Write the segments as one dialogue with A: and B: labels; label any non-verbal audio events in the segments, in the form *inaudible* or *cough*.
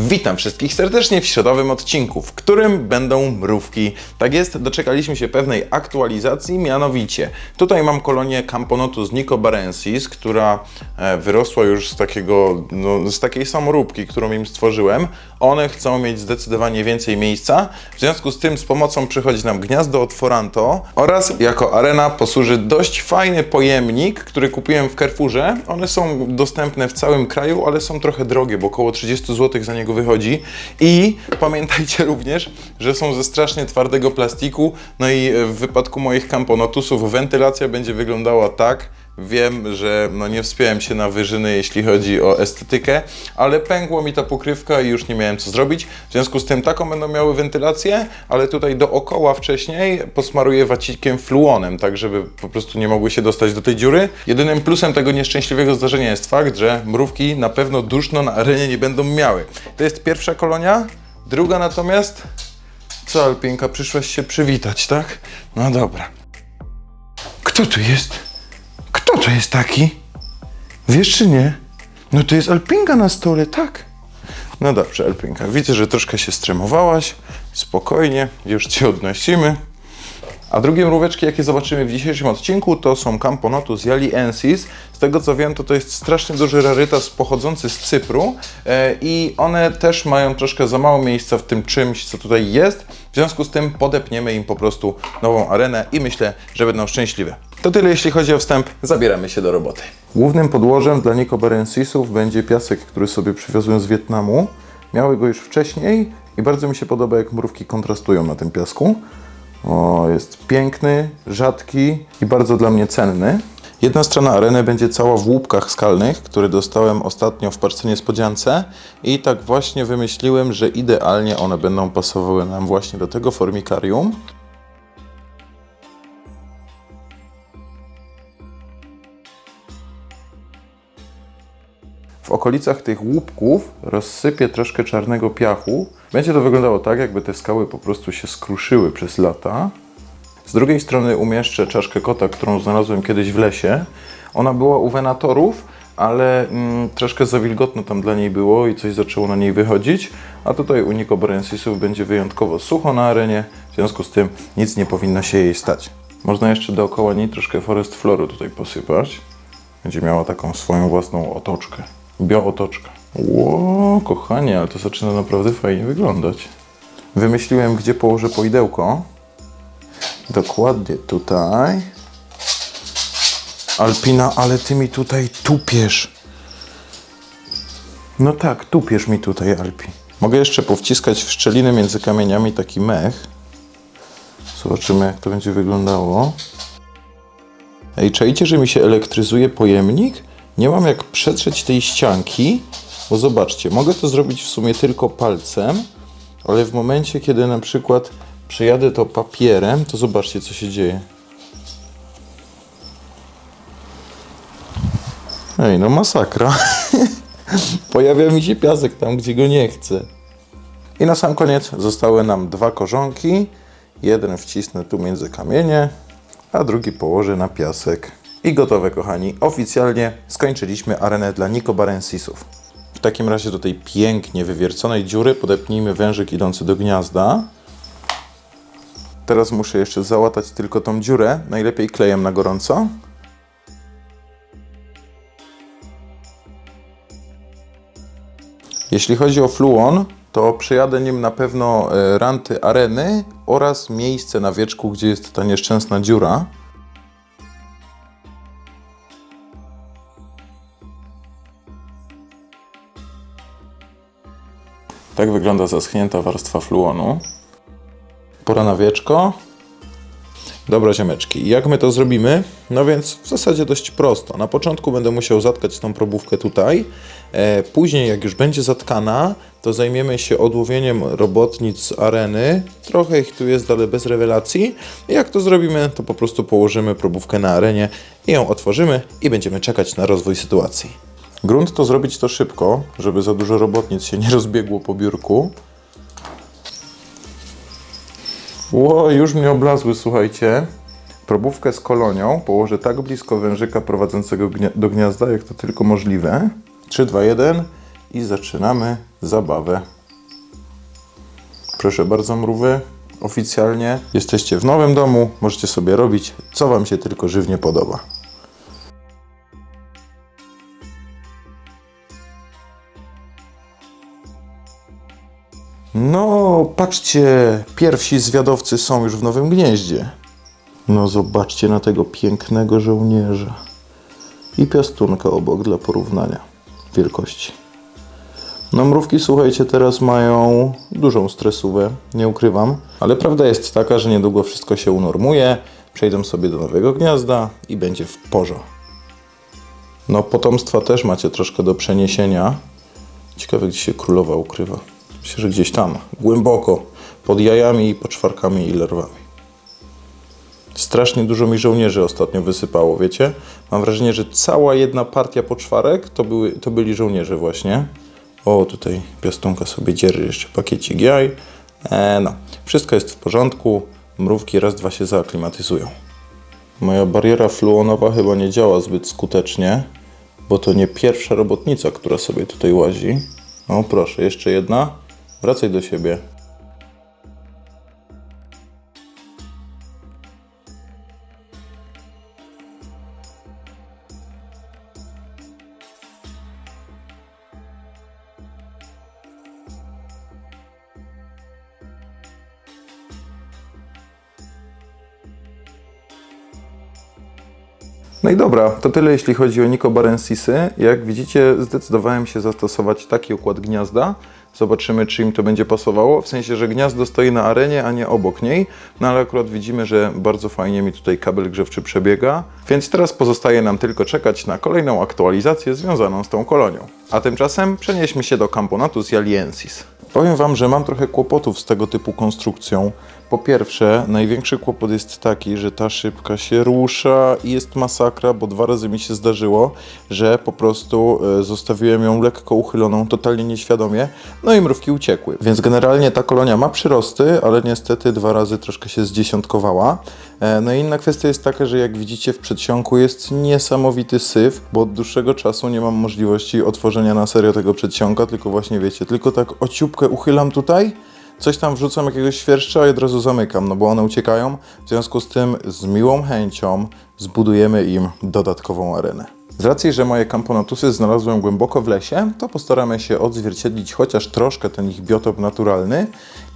A: Witam wszystkich serdecznie w środowym odcinku, w którym będą mrówki. Tak jest, doczekaliśmy się pewnej aktualizacji, mianowicie tutaj mam kolonię Camponotus nicobarensis, która e, wyrosła już z takiego, no, z takiej samoróbki, którą im stworzyłem. One chcą mieć zdecydowanie więcej miejsca, w związku z tym z pomocą przychodzi nam gniazdo otworanto oraz jako arena posłuży dość fajny pojemnik, który kupiłem w Carrefourze. One są dostępne w całym kraju, ale są trochę drogie, bo około 30 zł za niego wychodzi. I pamiętajcie *laughs* również, że są ze strasznie twardego plastiku. No i w wypadku moich Camponotusów wentylacja będzie wyglądała tak. Wiem, że no nie wspiąłem się na wyżyny, jeśli chodzi o estetykę, ale pękło mi ta pokrywka i już nie miałem co zrobić. W związku z tym taką będą miały wentylację, ale tutaj dookoła wcześniej posmaruję wacikiem fluonem, tak żeby po prostu nie mogły się dostać do tej dziury. Jedynym plusem tego nieszczęśliwego zdarzenia jest fakt, że mrówki na pewno duszno na arenie nie będą miały. To jest pierwsza kolonia, druga natomiast... Co, Alpinka, przyszłaś się przywitać, tak? No dobra. Kto tu jest? Kto to jest taki? Wiesz czy nie? No to jest Alpinka na stole, tak. No dobrze, Alpinka, widzę, że troszkę się stremowałaś. Spokojnie, już cię odnosimy. A drugie mróweczki, jakie zobaczymy w dzisiejszym odcinku, to są Camponotus jaliensis. Z tego co wiem, to to jest strasznie duży rarytas pochodzący z Cypru e, i one też mają troszkę za mało miejsca w tym czymś, co tutaj jest. W związku z tym podepniemy im po prostu nową arenę i myślę, że będą szczęśliwe. To tyle jeśli chodzi o wstęp, zabieramy się do roboty. Głównym podłożem dla Nicobarensisów będzie piasek, który sobie przywiozłem z Wietnamu. Miały go już wcześniej i bardzo mi się podoba, jak mrówki kontrastują na tym piasku. O, jest piękny, rzadki i bardzo dla mnie cenny. Jedna strona areny będzie cała w łupkach skalnych, które dostałem ostatnio w parce niespodziance i tak właśnie wymyśliłem, że idealnie one będą pasowały nam właśnie do tego formikarium. W okolicach tych łupków rozsypię troszkę czarnego piachu. Będzie to wyglądało tak, jakby te skały po prostu się skruszyły przez lata. Z drugiej strony umieszczę czaszkę kota, którą znalazłem kiedyś w lesie. Ona była u wenatorów, ale mm, troszkę za wilgotno tam dla niej było i coś zaczęło na niej wychodzić. A tutaj u Nicobarensisów będzie wyjątkowo sucho na arenie, w związku z tym nic nie powinno się jej stać. Można jeszcze dookoła niej troszkę forest floru tutaj posypać. Będzie miała taką swoją własną otoczkę. Biootoczka. Ło, kochanie, ale to zaczyna naprawdę fajnie wyglądać. Wymyśliłem, gdzie położę poidełko. Dokładnie tutaj. Alpina, ale ty mi tutaj tupiesz. No tak, tupiesz mi tutaj, Alpi. Mogę jeszcze powciskać w szczeliny między kamieniami taki mech. Zobaczymy, jak to będzie wyglądało. Ej, czajcie, że mi się elektryzuje pojemnik? Nie mam jak przetrzeć tej ścianki, bo zobaczcie, mogę to zrobić w sumie tylko palcem, ale w momencie, kiedy na przykład przejadę to papierem, to zobaczcie, co się dzieje. Ej, no masakra. *laughs* Pojawia mi się piasek tam, gdzie go nie chcę. I na sam koniec zostały nam dwa korzonki. Jeden wcisnę tu między kamienie, a drugi położę na piasek. I gotowe, kochani. Oficjalnie skończyliśmy arenę dla Nicobarensisów. W takim razie do tej pięknie wywierconej dziury podepnijmy wężyk idący do gniazda. Teraz muszę jeszcze załatać tylko tą dziurę, najlepiej klejem na gorąco. Jeśli chodzi o fluon, to przejadę nim na pewno e, ranty areny oraz miejsce na wieczku, gdzie jest ta nieszczęsna dziura. Tak wygląda zaschnięta warstwa fluonu. Pora na wieczko. Dobra ziomeczki, jak my to zrobimy? No więc w zasadzie dość prosto. Na początku będę musiał zatkać tą probówkę tutaj. E, później jak już będzie zatkana, to zajmiemy się odłowieniem robotnic z areny. Trochę ich tu jest, ale bez rewelacji. Jak to zrobimy, to po prostu położymy probówkę na arenie i ją otworzymy i będziemy czekać na rozwój sytuacji. Grunt to zrobić to szybko, żeby za dużo robotnic się nie rozbiegło po biurku. Ło, już mnie oblazły, słuchajcie. Probówkę z kolonią położę tak blisko wężyka prowadzącego do gniazda, jak to tylko możliwe. 3, 2, 1 i zaczynamy zabawę. Proszę bardzo, mrówy. Oficjalnie jesteście w nowym domu, możecie sobie robić, co Wam się tylko żywnie podoba. No, patrzcie, pierwsi zwiadowcy są już w nowym gnieździe. No, zobaczcie na tego pięknego żołnierza. I piastunka obok dla porównania wielkości. No, mrówki, słuchajcie, teraz mają dużą stresówę, nie ukrywam, ale prawda jest taka, że niedługo wszystko się unormuje, przejdą sobie do nowego gniazda i będzie w porządku. No, potomstwa też macie troszkę do przeniesienia. Ciekawe, gdzie się królowa ukrywa. Myślę, że gdzieś tam, głęboko, pod jajami, poczwarkami i larwami. Strasznie dużo mi żołnierzy ostatnio wysypało, wiecie? Mam wrażenie, że cała jedna partia poczwarek to, były, to byli żołnierze właśnie. O, tutaj piastunka sobie dzierży jeszcze pakiecik jaj. E, no, wszystko jest w porządku. Mrówki raz, dwa się zaaklimatyzują. Moja bariera fluonowa chyba nie działa zbyt skutecznie, bo to nie pierwsza robotnica, która sobie tutaj łazi. O, proszę, jeszcze jedna. Wracaj do siebie. No i dobra, to tyle jeśli chodzi o Nicobarensisy. Jak widzicie, zdecydowałem się zastosować taki układ gniazda. Zobaczymy, czy im to będzie pasowało. W sensie, że gniazdo stoi na arenie, a nie obok niej. No ale akurat widzimy, że bardzo fajnie mi tutaj kabel grzewczy przebiega. Więc teraz pozostaje nam tylko czekać na kolejną aktualizację związaną z tą kolonią. A tymczasem przenieśmy się do Camponatus Jaliensis. Powiem Wam, że mam trochę kłopotów z tego typu konstrukcją. Po pierwsze, największy kłopot jest taki, że ta szybka się rusza i jest masakra, bo dwa razy mi się zdarzyło, że po prostu e, zostawiłem ją lekko uchyloną, totalnie nieświadomie, no i mrówki uciekły. Więc generalnie ta kolonia ma przyrosty, ale niestety dwa razy troszkę się zdziesiątkowała. E, No i inna kwestia jest taka, że jak widzicie w przedsionku jest niesamowity syf, bo od dłuższego czasu nie mam możliwości otworzenia na serio tego przedsionka, tylko właśnie wiecie, tylko tak ociupkę uchylam tutaj, coś tam wrzucam jakiegoś świerszcza i od razu zamykam, no bo one uciekają. W związku z tym z miłą chęcią zbudujemy im dodatkową arenę. Z racji, że moje kamponotusy znalazłem głęboko w lesie, to postaramy się odzwierciedlić chociaż troszkę ten ich biotop naturalny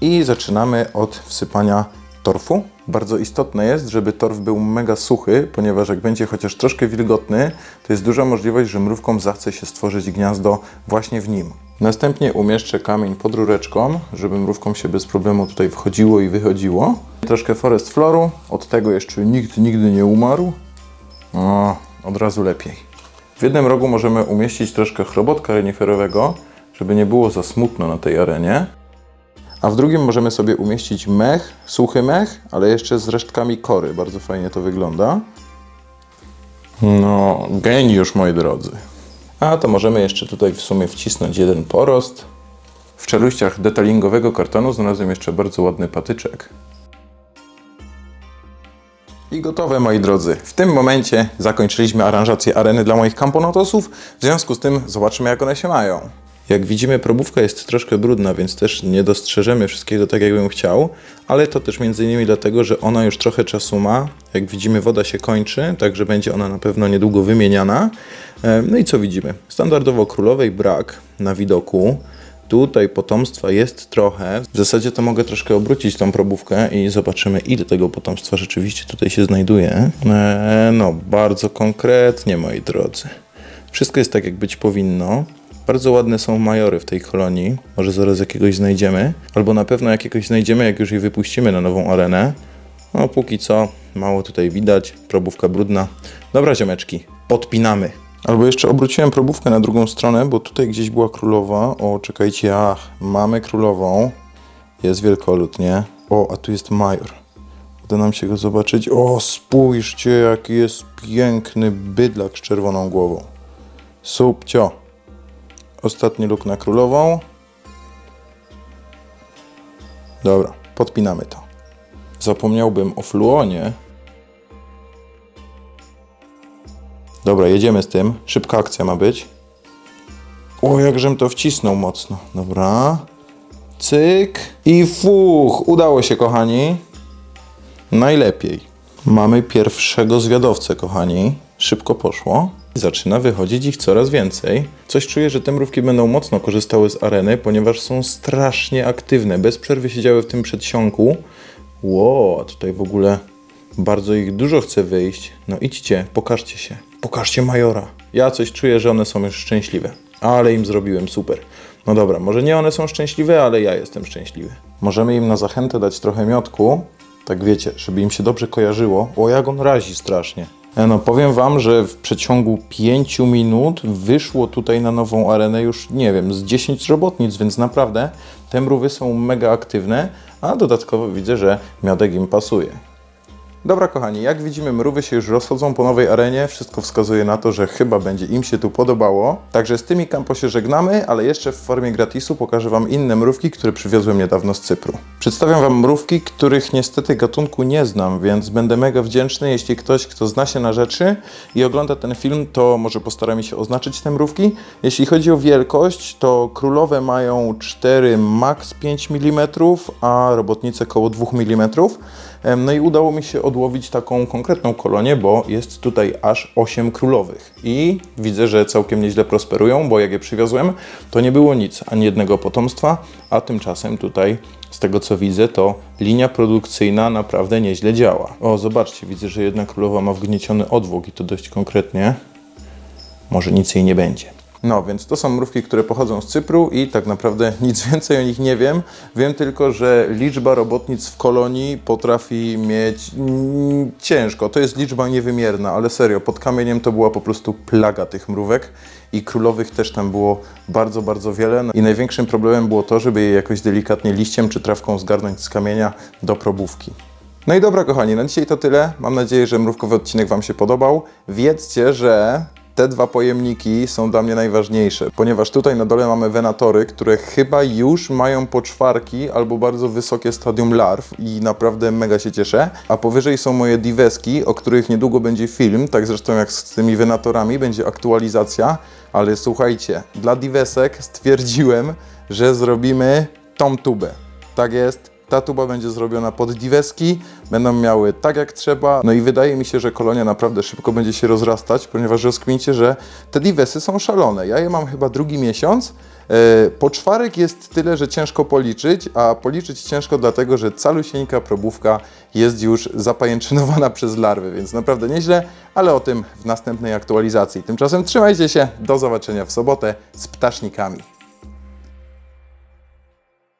A: i zaczynamy od wsypania torfu. Bardzo istotne jest, żeby torf był mega suchy, ponieważ jak będzie chociaż troszkę wilgotny, to jest duża możliwość, że mrówkom zachce się stworzyć gniazdo właśnie w nim. Następnie umieszczę kamień pod rureczką, żeby mrówkom się bez problemu tutaj wchodziło i wychodziło. Troszkę forest floru, od tego jeszcze nikt nigdy nie umarł. O, od razu lepiej. W jednym rogu możemy umieścić troszkę chrobotka reniferowego, żeby nie było za smutno na tej arenie. A w drugim możemy sobie umieścić mech, suchy mech, ale jeszcze z resztkami kory. Bardzo fajnie to wygląda. No, geniusz, moi drodzy. A to możemy jeszcze tutaj w sumie wcisnąć jeden porost. W czeluściach detailingowego kartonu znalazłem jeszcze bardzo ładny patyczek. I gotowe, moi drodzy. W tym momencie zakończyliśmy aranżację areny dla moich kamponotosów. W związku z tym zobaczymy, jak one się mają. Jak widzimy, probówka jest troszkę brudna, więc też nie dostrzeżemy wszystkiego tak, jakbym chciał, ale to też między innymi dlatego, że ona już trochę czasu ma. Jak widzimy, woda się kończy, także będzie ona na pewno niedługo wymieniana. E, No i co widzimy? Standardowo królowej brak na widoku. Tutaj potomstwa jest trochę. W zasadzie to mogę troszkę obrócić tą probówkę i zobaczymy, ile tego potomstwa rzeczywiście tutaj się znajduje. Eee, no, bardzo konkretnie, moi drodzy. Wszystko jest tak, jak być powinno. Bardzo ładne są majory w tej kolonii. Może zaraz jakiegoś znajdziemy. Albo na pewno jakiegoś znajdziemy, jak już je wypuścimy na nową arenę. No, póki co, mało tutaj widać. Probówka brudna. Dobra, ziomeczki, podpinamy. Albo jeszcze obróciłem probówkę na drugą stronę, bo tutaj gdzieś była królowa. O, czekajcie, ach, mamy królową. Jest wielkolud, nie? O, a tu jest major. Uda nam się go zobaczyć. O, spójrzcie, jaki jest piękny bydlak z czerwoną głową. Subcio. Ostatni luk na królową. Dobra, podpinamy to. Zapomniałbym o fluonie. Dobra, jedziemy z tym. Szybka akcja ma być. O, jakżem to wcisnął mocno. Dobra. Cyk. I fuch. Udało się, kochani. Najlepiej. Mamy pierwszego zwiadowcę, kochani. Szybko poszło. Zaczyna wychodzić ich coraz więcej. Coś czuję, że te mrówki będą mocno korzystały z areny, ponieważ są strasznie aktywne. Bez przerwy siedziały w tym przedsionku. Ło, a tutaj w ogóle bardzo ich dużo chce wyjść. No idźcie, pokażcie się. Pokażcie majora. Ja coś czuję, że one są już szczęśliwe. Ale im zrobiłem super. No dobra, może nie one są szczęśliwe, ale ja jestem szczęśliwy. Możemy im na zachętę dać trochę miodku. Tak wiecie, żeby im się dobrze kojarzyło. O, jak on razi strasznie. E, No powiem wam, że w przeciągu 5 minut wyszło tutaj na nową arenę już, nie wiem, z 10 robotnic, więc naprawdę te mrówy są mega aktywne, a dodatkowo widzę, że miodek im pasuje. Dobra kochani, jak widzimy mrówy się już rozchodzą po nowej arenie, wszystko wskazuje na to, że chyba będzie im się tu podobało. Także z tymi kampo się żegnamy, ale jeszcze w formie gratisu pokażę Wam inne mrówki, które przywiozłem niedawno z Cypru. Przedstawiam Wam mrówki, których niestety gatunku nie znam, więc będę mega wdzięczny, jeśli ktoś, kto zna się na rzeczy i ogląda ten film, to może postara mi się oznaczyć te mrówki. Jeśli chodzi o wielkość, to królowe mają 4, max 5 mm, a robotnice około 2 mm. No i udało mi się odłowić taką konkretną kolonię, bo jest tutaj aż 8 królowych. I widzę, że całkiem nieźle prosperują, bo jak je przywiozłem, to nie było nic, ani jednego potomstwa, a tymczasem tutaj, z tego co widzę, to linia produkcyjna naprawdę nieźle działa. O, zobaczcie, widzę, że jedna królowa ma wgnieciony odwłok i to dość konkretnie. Może nic jej nie będzie. No, więc to są mrówki, które pochodzą z Cypru i tak naprawdę *laughs* nic więcej o nich nie wiem. Wiem tylko, że liczba robotnic w kolonii potrafi mieć mm, ciężko. To jest liczba niewymierna, ale serio, pod kamieniem to była po prostu plaga tych mrówek i królowych też tam było bardzo, bardzo wiele. No, I największym problemem było to, żeby je jakoś delikatnie liściem czy trawką zgarnąć z kamienia do probówki. No i dobra, kochani, na dzisiaj to tyle. Mam nadzieję, że mrówkowy odcinek Wam się podobał. Wiedzcie, że te dwa pojemniki są dla mnie najważniejsze, ponieważ tutaj na dole mamy wenatory, które chyba już mają poczwarki albo bardzo wysokie stadium larw i naprawdę mega się cieszę. A powyżej są moje diweski, o których niedługo będzie film, tak zresztą jak z tymi wenatorami będzie aktualizacja, ale słuchajcie, dla diwesek stwierdziłem, że zrobimy tą tubę. Tak jest, ta tuba będzie zrobiona pod diweski, będą miały tak jak trzeba. No i wydaje mi się, że kolonia naprawdę szybko będzie się rozrastać, ponieważ rozkmincie, że te diwesy są szalone. Ja je mam chyba drugi miesiąc. E, Poczwarek jest tyle, że ciężko policzyć, a policzyć ciężko dlatego, że calusieńka probówka jest już zapajęczynowana *laughs* przez larwy, więc naprawdę nieźle, ale o tym w następnej aktualizacji. Tymczasem trzymajcie się, do zobaczenia w sobotę z ptasznikami.